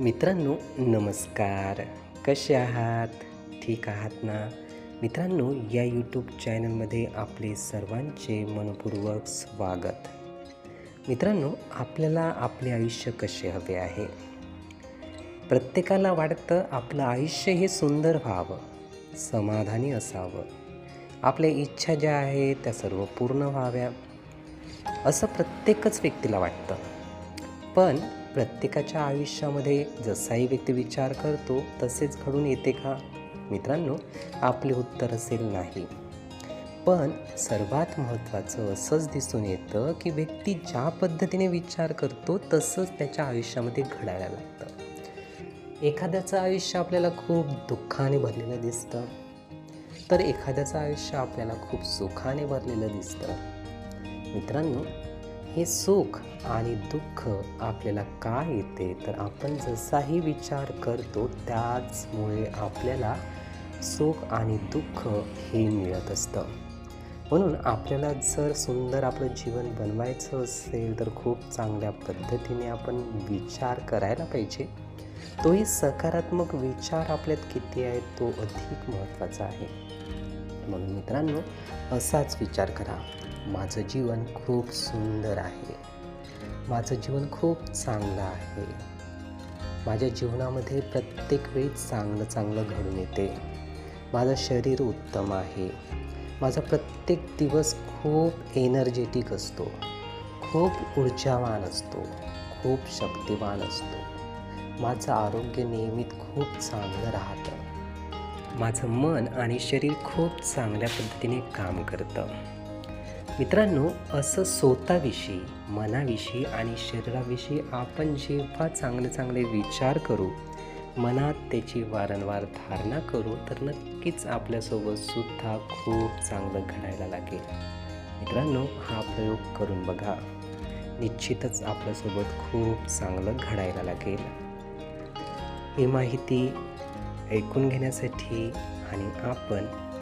मित्रांनो नमस्कार. कसे आहात? ठीक आहात ना? मित्रांनो या यूट्यूब चॅनलमध्ये आपले सर्वांचे मनपूर्वक स्वागत. मित्रांनो आपल्याला आपले आयुष्य कसे हवे आहे? प्रत्येकाला वाटतं आपलं आयुष्य हे सुंदर व्हावं समाधानी असावं. आपल्या इच्छा ज्या आहेत त्या सर्व पूर्ण व्हाव्या असं प्रत्येकच व्यक्तीला वाटतं. पण प्रत्येकाच्या आयुष्यामध्ये जसाही व्यक्ती विचार करतो तसेच घडून येते का? मित्रांनो आपले उत्तर असेल नाही. पण सर्वात महत्त्वाचं असंच दिसून येतं की व्यक्ती ज्या पद्धतीने विचार करतो तसंच त्याच्या आयुष्यामध्ये घडायला लागतं. एखाद्याचं आयुष्य आपल्याला खूप दुःखाने भरलेलं दिसतं. तर एखाद्याचं आयुष्य आपल्याला खूप सुखाने भरलेलं दिसतं. मित्रांनो हे सुख आणि दुःख आपल्याला का येते? तर आपण जसाही विचार करतो त्याचमुळे आपल्याला सुख आणि दुःख हे मिळत असतं. म्हणून आपल्याला जर सुंदर आपलं जीवन बनवायचं असेल तर खूप चांगल्या पद्धतीने आपण विचार करायला पाहिजे. तोही सकारात्मक विचार आपल्यात किती आहे तो अधिक महत्त्वाचा आहे. म्हणून मित्रांनो असाच विचार करा. माझं जीवन खूप सुंदर आहे. माझं जीवन खूप चांगलं आहे. माझ्या जीवनामध्ये प्रत्येक वेळी चांगलं चांगलं घडून येते. माझं शरीर उत्तम आहे. माझा प्रत्येक दिवस खूप एनर्जेटिक असतो. खूप ऊर्जावान असतो. खूप शक्तिवान असतो. माझं आरोग्य नियमित खूप चांगलं राहतं. माझं मन आणि शरीर खूप चांगल्या पद्धतीने काम करतं. मित्रांनो असं स्वतःविषयी मनाविषयी आणि शरीराविषयी आपण जेव्हा चांगले चांगले विचार करू मनात त्याची वारंवार धारणा करू तर नक्कीच आपल्यासोबत सुद्धा खूप चांगलं घडायला लागेल. मित्रांनो हा प्रयोग करून बघा. निश्चितच आपल्यासोबत खूप चांगलं घडायला लागेल. ही माहिती ऐकून घेण्यासाठी आणि आपण